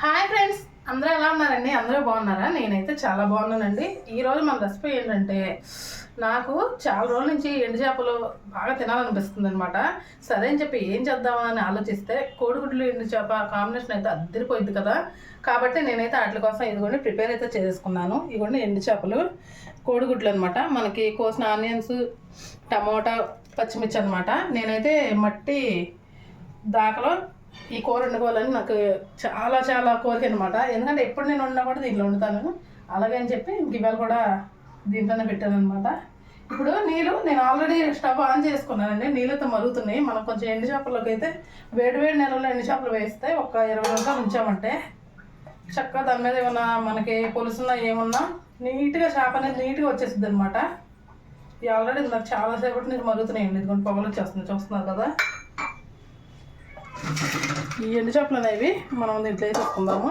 Hi friends అందరూ ఎలా ఉన్నారండి? అందరూ బాగున్నారా? నేనైతే చాలా బాగున్నానండి. ఈరోజు మన రెసిపీ ఏంటంటే నాకు చాలా రోజుల నుంచి ఎండు చేపలు బాగా తినాలనిపిస్తుంది అనమాట సరే అని చెప్పి ఏం చేద్దామా అని ఆలోచిస్తే కోడిగుడ్లు ఎండు చేప కాంబినేషన్ అయితే అద్దరిపోయింది కదా. కాబట్టి నేనైతే వాటి కోసం ఇదిగోండి ప్రిపేర్ అయితే చేసుకున్నాను ఇదిగోండి ఎండు చేపలు కోడిగుడ్లు అనమాట మనకి కోసిన ఆనియన్స్ టమోటా పచ్చిమిర్చి అనమాట నేనైతే మట్టి దాకలో ఈ కూర వండుకోవాలని నాకు చాలా చాలా కోరిక అనమాట ఎందుకంటే ఎప్పుడు నేను వండినా కూడా దీంట్లో వండుతాను. అలాగే అని చెప్పి ఇంక ఇవాళ కూడా దీంట్లోనే పెట్టాను అనమాట ఇప్పుడు నీళ్ళు నేను ఆల్రెడీ స్టవ్ ఆన్ చేసుకున్నానండి. నీళ్ళతో మరుగుతున్నాయి. మనం కొంచెం ఎండు చేపలకి అయితే వేడి వేడి నెలలో ఎండు చేపలు వేస్తే ఒక ఇరవై నిమిషాలు ఉంచామంటే చక్కగా దాని మీద ఏమన్నా మనకి పులుసున్నా ఏమున్నా నీట్గా చేప అనేది నీట్గా వచ్చేస్తుంది అనమాట ఇవి ఆల్రెడీ నాకు చాలాసేపటి నుంచి మరుగుతున్నాయండి. ఇదిగోండి పొగలు వచ్చేస్తుంది చూస్తున్నారు కదా? ఈ ఎండు చేపలు అనేవి మనం దీంట్లో వేసేసుకుందాము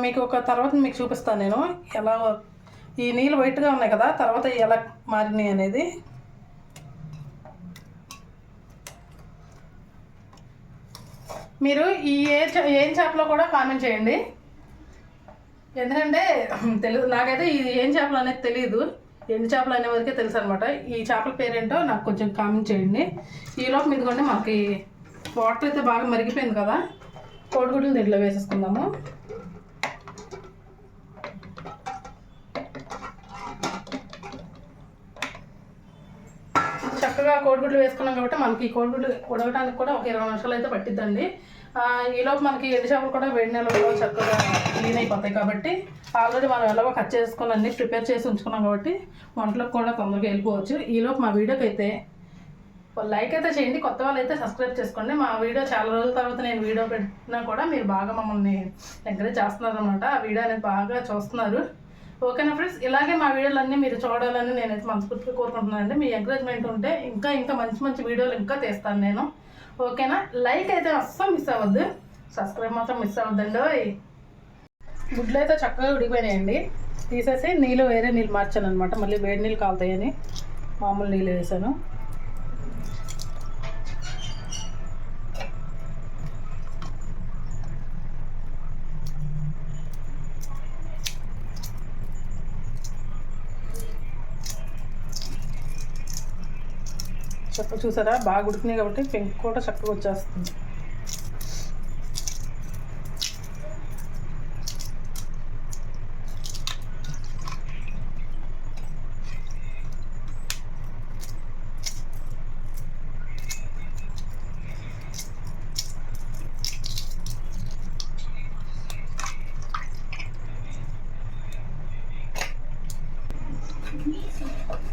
మీకు ఒక తర్వాత మీకు చూపిస్తాను నేను. ఎలా ఈ నీళ్ళు వైట్గా ఉన్నాయి కదా తర్వాత ఎలా మారినాయి అనేది. మీరు ఈ ఏ చే- ఏం చేపలో కూడా కామెంట్ చేయండి. ఎందుకంటే తెలియదు నాకైతే ఇది ఏం చేపలు అనేది తెలియదు ఎండు చేపలు అనే వరకే తెలుసు అనమాట ఈ చేపల పేరేంటో నాకు కొంచెం కామెంట్ చేయండి. ఈలోపు మీదుకోండి మనకి వాటర్ అయితే బాగా మరిగిపోయింది కదా. కోడిగుడ్లు దీంట్లో వేసేసుకుందాము. చక్కగా కోడిగుడ్లు వేసుకున్నాం కాబట్టి మనకి ఈ కోడిగుడ్లు ఉడకడానికి కూడా ఒక ఇరవై నిమిషాలు అయితే పట్టిద్దండి. ఈలోపు మనకి ఎండు చేపలు కూడా వేడి నెలలో చక్కగా క్లీన్ అయిపోతాయి కాబట్టి ఆల్రెడీ మనం ఎలాగో కట్ చేసుకుని అన్ని ప్రిపేర్ చేసి ఉంచుకున్నాం కాబట్టి వంటలకు కూడా తొందరగా వెళ్ళిపోవచ్చు. ఈలోపు మా వీడియోకి అయితే లైక్ అయితే చేయండి. కొత్త వాళ్ళు అయితే సబ్స్క్రైబ్ చేసుకోండి. మా వీడియో చాలా రోజుల తర్వాత నేను వీడియో పెట్టినా కూడా మీరు బాగా మమ్మల్ని ఎంకరేజ్ చేస్తున్నారు అనమాట ఆ వీడియో అనేది బాగా చూస్తున్నారు. ఓకేనా ఫ్రెండ్స్? ఇలాగే మా వీడియోలన్నీ మీరు చూడాలని నేనైతే మనస్ఫూర్తిగా కోరుకుంటున్నానండి. మీ ఎంకరేజ్మెంట్ ఉంటే ఇంకా ఇంకా మంచి మంచి వీడియోలు ఇంకా తీస్తాను నేను. ఓకేనా? లైక్ అయితే అస్సలు మిస్ అవ్వద్దు. సబ్స్క్రైబ్ మాత్రం మిస్ అవ్వద్దండి ఓయ్. గుడ్లు అయితే చక్కగా ఉడికిపోయినాయండి. తీసేసి నీళ్ళు వేరే నీళ్ళు మార్చాను అనమాట మళ్ళీ వేడి నీళ్ళు కాలుతాయని మామూలు నీళ్ళు వేసాను. చక్కగా చూసారా? బాగా ఉడికినాయి కాబట్టి పెంకు కూడా చక్కగా వచ్చేస్తుంది.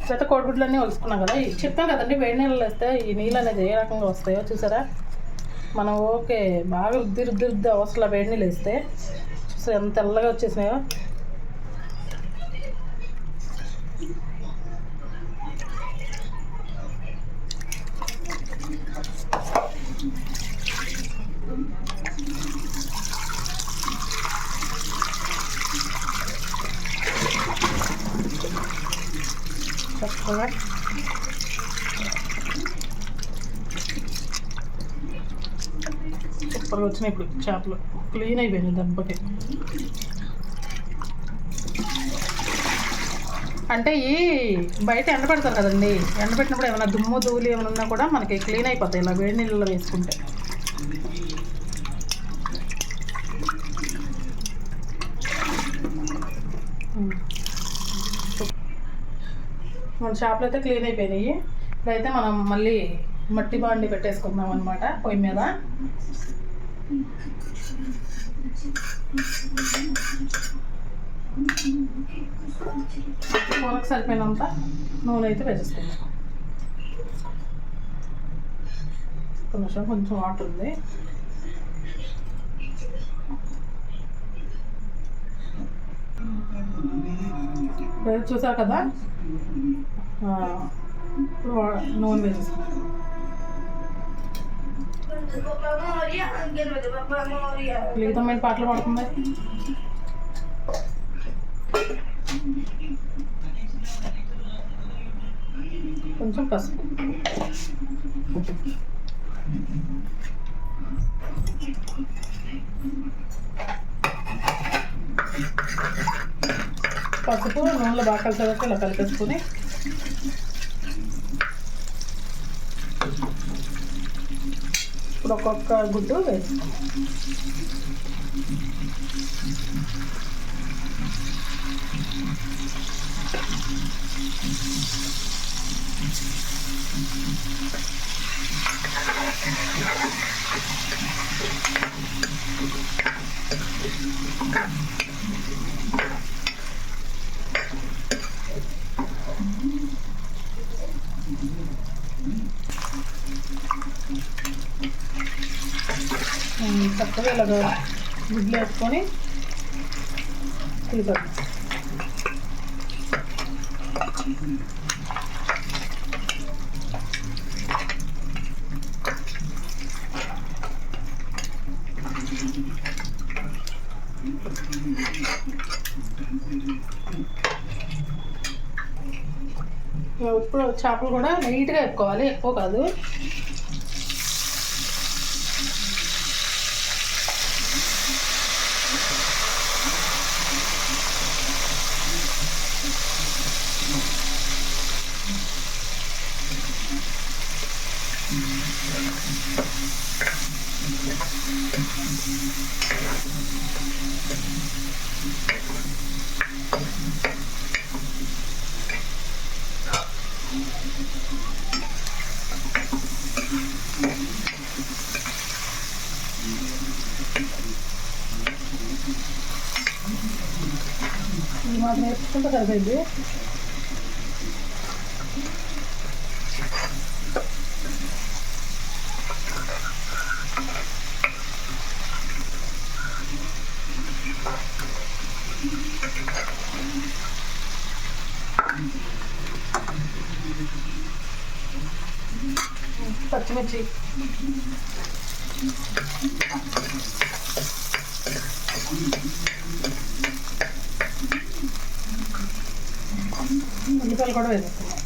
చేత కోడిగుడ్లన్నీ వలుసుకున్నాం కదా. చెప్పాను కదండి వేడి నీళ్ళు వేస్తే ఈ నీళ్ళు అనేది ఏ రకంగా వస్తాయో చూసారా? మనం ఓకే బాగా రుద్ది రుద్ది రుద్ది అవసరం వేడి నీళ్ళు వేస్తే చూసారు ఎంత తెల్లగా వచ్చేసినాయో. చక్కగా సూపర్గా వచ్చినాయి ఇప్పుడు చేపలు. క్లీన్ అయిపోయినాయి దెబ్బకి. అంటే ఈ బయట ఎండబెడతారు కదండి. ఎండబెట్టినప్పుడు ఏమైనా దుమ్ము ధూళి ఏమైనా ఉన్నా కూడా మనకి క్లీన్ అయిపోతాయి ఇలా వేడి నీళ్ళలో వేసుకుంటే. మన షాప్లో అయితే క్లీన్ అయిపోయినాయి. ఇప్పుడైతే మనం మళ్ళీ మట్టి బాండి పెట్టేసుకుందాం అనమాట పొయ్యి మీద. కూరకు సరిపోయినంత నూనె అయితే వేసేసుకుందాం. కొంచెం కొంచెం వాటర్ ఉంది. చూసారు కదా? ఇప్పుడు నూనె వేసేసుకుందాం పాటలు పాడుతుంది కొంచెం పసుపు. పసుపు నూనెలో బాగా కలిసేటట్టు ఇలా కలిపేసుకొని ఇప్పుడు ఒక్కొక్క గుడ్డు వేసుకోండి ఉమ్, వస్తుంది ఇలాగ గుడ్లు వేసుకొని తీసుకోండి ఇప్పుడు చేపలు కూడా నీట్గా ఎక్కువాలి ఎక్కువ కాదు. ఇది మాత్రం వేసుకుంటే సరిపోయింది. పచ్చిమిర్చి ఉల్లిపాయలు కూడా వేసేస్తున్నాం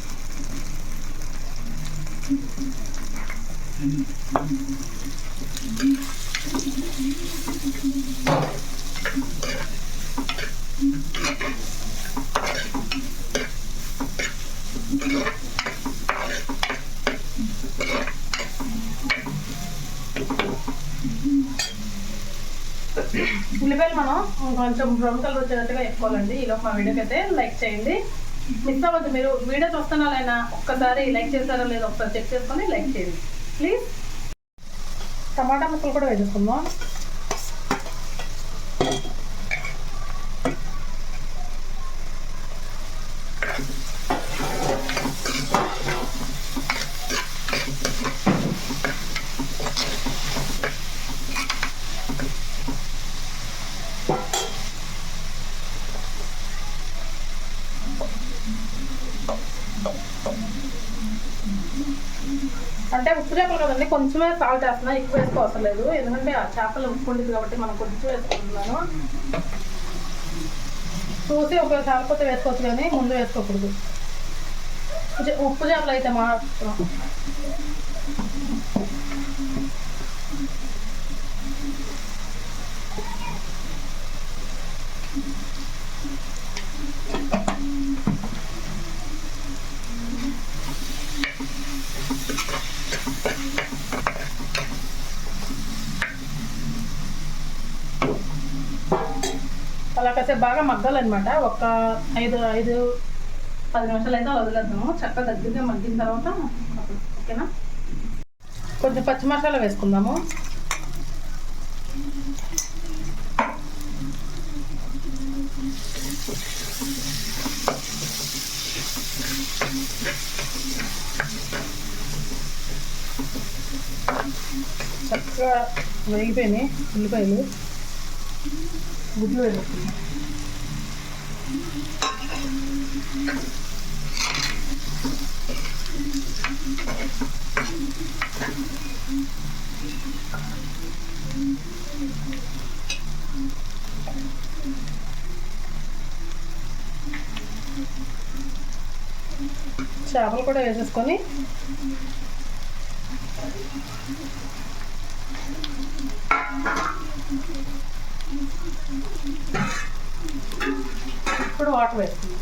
ఉల్లిపాయలు మనం కొంచెం బ్రౌన్ కలర్ వచ్చేటట్టుగా వేసుకోవాలండి. ఈలోపు మా వీడియోకి అయితే లైక్ చేయండి. మిస్ అవ్వద్దు మీరు వీడియో చూస్తున్నారైనా ఒక్కసారి లైక్ చేస్తారో లేదో ఒకసారి చెక్ చేసుకొని లైక్ చేయండి. ప్లీజ్ టమాటా ముక్కలు కూడా వేసుకుందాం అంటే ఉప్పు చేపలు కదండి కొంచెమే సాల్ట్ వేస్తున్నా ఎక్కువ వేసుకోవసరం ఎందుకంటే ఆ చేపలు ఉప్పు ఉంటుంది కాబట్టి మనం కొంచెం వేసుకుంటున్నాను. చూసి ఒకవేళ చాలపోతే వేసుకోవచ్చు కానీ ముందు వేసుకోకూడదు. కొంచెం ఉప్పు చేపలు అయితే మాత్రం. అలా కాసేపు బాగా మగ్గాలన్నమాట. ఒక ఐదు ఐదు పది నిమిషాలు అయితే వదిలేద్దాము. చక్కగా దగ్గరగా మగ్గిన తర్వాత ఓకేనా? కొంచెం పచ్చి మసాలా వేసుకుందాము. చక్కగా వేగిపోయినాయి ఉల్లిపాయలు. గుడ్లు వేసుకుందాం చేపలు కూడా వేసేసుకొని ఇప్పుడు వాటర్ వేస్తుంది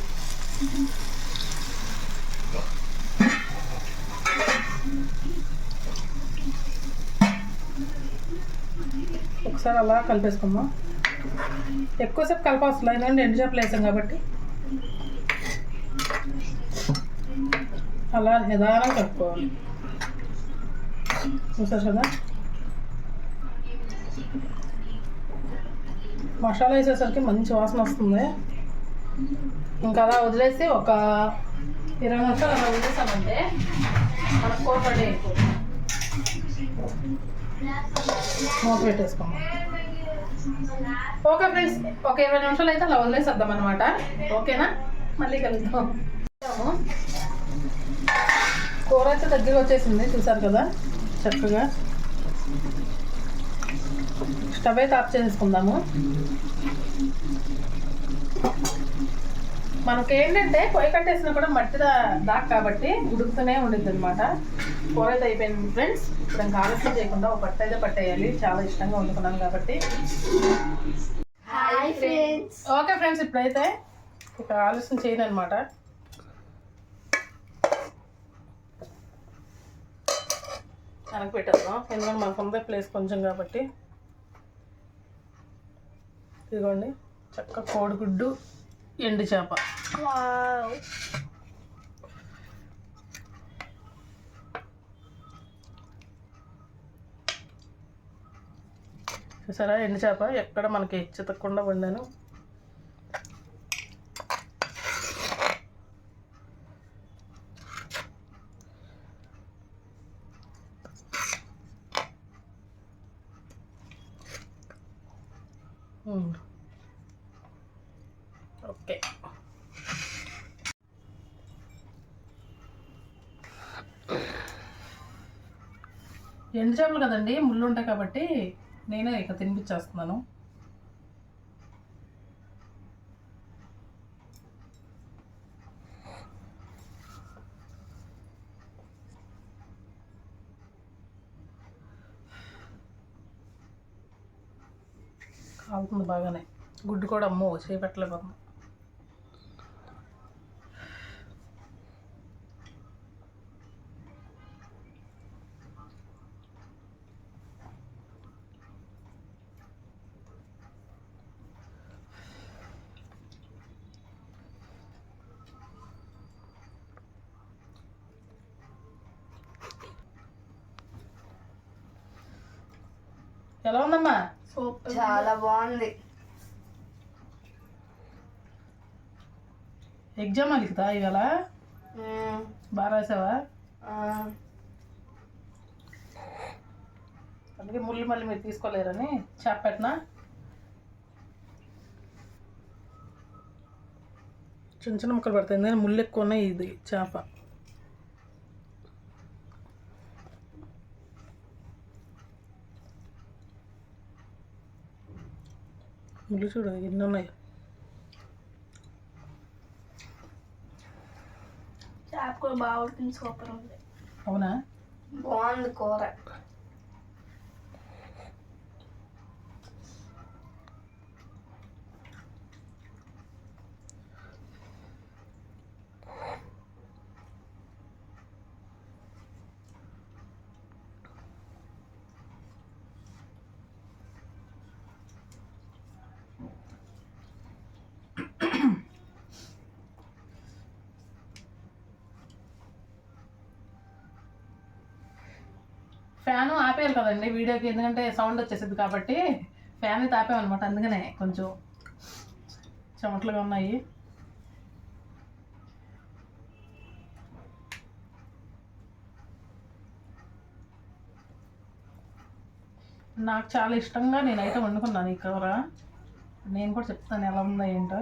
ఒకసారి అలా కలిపేసుకుందాం. ఎక్కువసేపు కలపాల్సిన ఎందుకంటే ఎండు చేపలు వేసాం కాబట్టి. అలా నిదానం కలుపుకోవాలి. చూసారు కదా? మసాలా వేసేసరికి మంచి వాసన వస్తుంది. ఇంకా అలా వదిలేసి ఒక ఇరవై నిమిషాలు అలా వదిలేసామంటే మన కూర రెడీ అయిపోతుంది మూత ఓకే ఫ్రెండ్స్ ఒక ఇరవై నిమిషాలు అయితే అలా వదిలేసేద్దాం అనమాట ఓకేనా? మళ్ళీ కలుద్దాం. కూర అయితే దగ్గర వచ్చేసింది చూసారు కదా? చక్కగా. స్టవ్ అయితే ఆఫ్ చేసుకుందాము మనకి ఏంటంటే పొయ్యి కట్టేసినా కూడా మట్టి దాకా కాబట్టి ఉడుకుతూనే ఉండిద్ది అనమాట కూర అయితే అయిపోయింది ఫ్రెండ్స్ ఇప్పుడు ఇంకా ఆలస్యం చేయకుండా ఒక పట్టు అయితే పట్టేయాలి. చాలా ఇష్టంగా వండుకున్నాను కాబట్టి. ఓకే ఫ్రెండ్స్ ఇప్పుడైతే ఇక ఆలస్యం చేయను అనమాట వెనక పెట్టేద్దాం. ఎందుకంటే మనకు ఉందే ప్లేస్ కొంచెం కాబట్టి. ఇదిగోండి. చక్క కోడిగుడ్డు ఎండు చేప. చూసారా? ఎండు చేప ఎక్కడ మనకి చితకకుండా వండాను. ఓకే. ఎండు చేపలు కదండి ముళ్ళు ఉంటాయి కాబట్టి నేనే ఇక తినిపించేస్తున్నాను. కాలుతుంది బాగానే. గుడ్డు కూడా అమ్మో చేపెట్టలేకపోతుంది ఎలా ఉందమ్మా సూపర్ చాలా బాగుంది. ఎగ్జామ్ అలికితా ఇవాళ. బాగా రాసావా? అందుకే ముళ్ళు మళ్ళీ మీరు తీసుకోలేరని చెప్పెట్నా చిన్న చిన్న ముక్కలు పడతాయి. ఎందుకంటే ముళ్ళు ఎక్కువ ఉన్నాయి ఇది చేప. ముళ్ళు చూడు ఎన్ని ఉన్నాయి. చేప కూడా బాగా ఉడికింది సూపర్ ఉంది. అవునా? బాగుంది కూర. ఫ్యాన్ ఆపేయాలి కదండి వీడియోకి ఎందుకంటే సౌండ్ వచ్చేసింది కాబట్టి ఫ్యాన్ అయితే ఆపామన్నమాట అందుకనే కొంచెం చెమటలుగా ఉన్నాయి. నాకు చాలా ఇష్టంగా నేనైతే వండుకున్నాను ఈ కూర. నేను కూడా చెప్తాను ఎలా ఉందో ఏంటో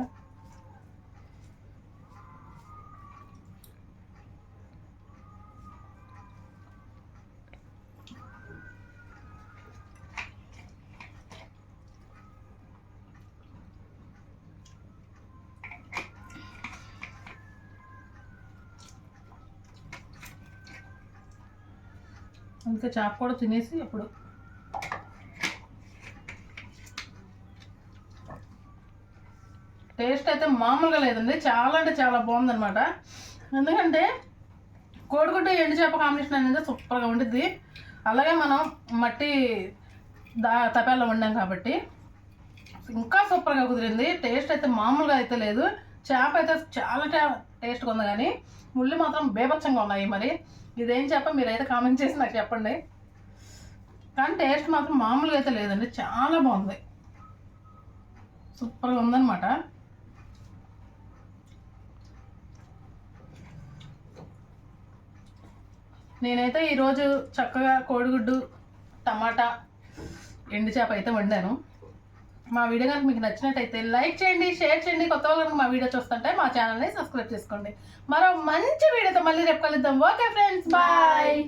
ఇంకా చేప కూడా తినేసి అప్పుడు టేస్ట్ అయితే మామూలుగా లేదండి. చాలా అంటే చాలా బాగుందనమాట ఎందుకంటే కోడిగుడ్డు ఎండు చేప కాంబినేషన్ అనేది సూపర్గా ఉండిద్ది. అలాగే మనం మట్టి దా తపాల్లో వండాం కాబట్టి ఇంకా సూపర్గా కుదిరింది. టేస్ట్ అయితే మామూలుగా అయితే లేదు. చేప అయితే చాలా టేస్ట్గా ఉంది కానీ ముళ్ళు మాత్రం బేభత్సంగా ఉన్నాయి మరి. ఇదేం చేప మీరైతే కామెంట్ చేసి నాకు చెప్పండి. కానీ టేస్ట్ మాత్రం మామూలుగా అయితే లేదండి. చాలా బాగుంది. సూపర్గా ఉందన్నమాట. నేనైతే ఈరోజు చక్కగా కోడిగుడ్డు టమాటా ఎండు చేప అయితే వండాను. మా వీడియో కనుక మీకు నచ్చినట్టయితే లైక్ చేయండి షేర్ చేయండి. కొత్త వాళ్ళు కనుక మా వీడియో చూస్తుంటే మా ఛానల్ని సబ్స్క్రైబ్ చేసుకోండి. మరో మంచి వీడియోతో మళ్ళీ రేపు కలుద్దాం. Okay friends bye